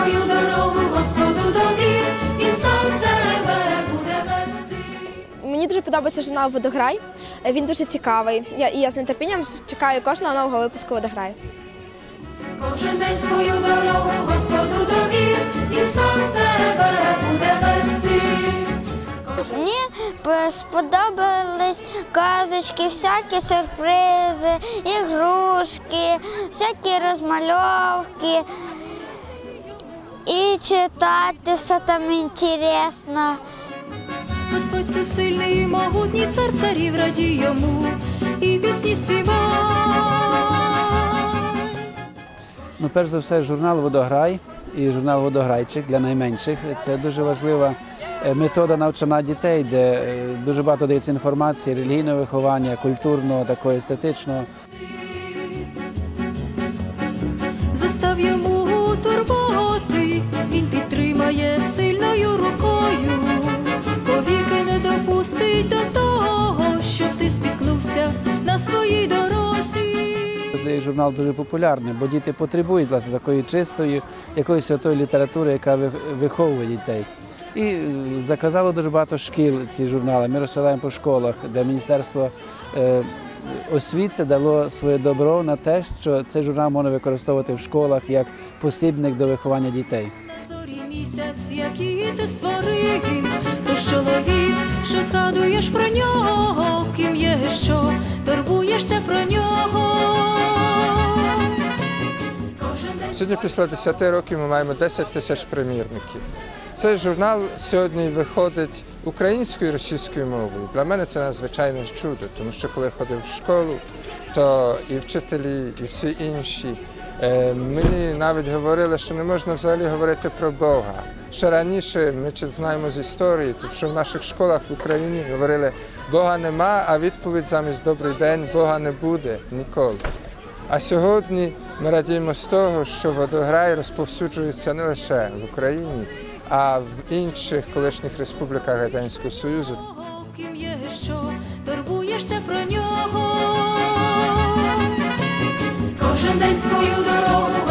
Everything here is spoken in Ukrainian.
свою дорогу Господу довір, він сам тебе буде вести. Мені дуже подобається журнал Водограй. Він дуже цікавий. Я, і я з нетерпінням чекаю кожного нового випуску Водограю. Кожен день свою дорогу Господу довір, він сам тебе буде вести. Мені сподобались казочки, всякі сюрпризи, ігрушки, всякі розмальовки. І читати все там інтересно. Господь всесильний і могутній цар царів радій йому, і пісні співай. Ну, перш за все, журнал Водограй і журнал Водограйчик для найменших. Це дуже важлива е, метода навчання дітей, де е, дуже багато дається інформації, релігійного виховання, культурного, такого естетичного. Зостав йому турботи, він підтримає сильною рукою, повіки не допустить до того, щоб ти спіткнувся на своїй дорозі. Цей журнал дуже популярний, бо діти потребують власне такої чистої, якоїсь святої літератури, яка виховує дітей. І е, заказало дуже багато шкіл ці журнали. Ми розсилаємо по школах, де Міністерство е, освіти дало своє добро на те, що цей журнал можна використовувати в школах як посібник до виховання дітей. Місяць, який ти створив, то чоловік, що згадуєш про нього, ким є, що турбуєшся про нього. Сьогодні, після 10 років, ми маємо 10 тисяч примірників. Цей журнал сьогодні виходить українською і російською мовою. Для мене це надзвичайне чудо, тому що коли я ходив в школу, то і вчителі, і всі інші мені навіть говорили, що не можна взагалі говорити про Бога. Ще раніше ми знаємо з історії, то що в наших школах в Україні говорили Бога нема, а відповідь замість добрий день Бога не буде ніколи. А сьогодні ми радіємо з того, що водограй розповсюджується не лише в Україні, а в інших колишніх республіках Радянського Союзу. ким є, що турбуєшся про нього. День свою дорогу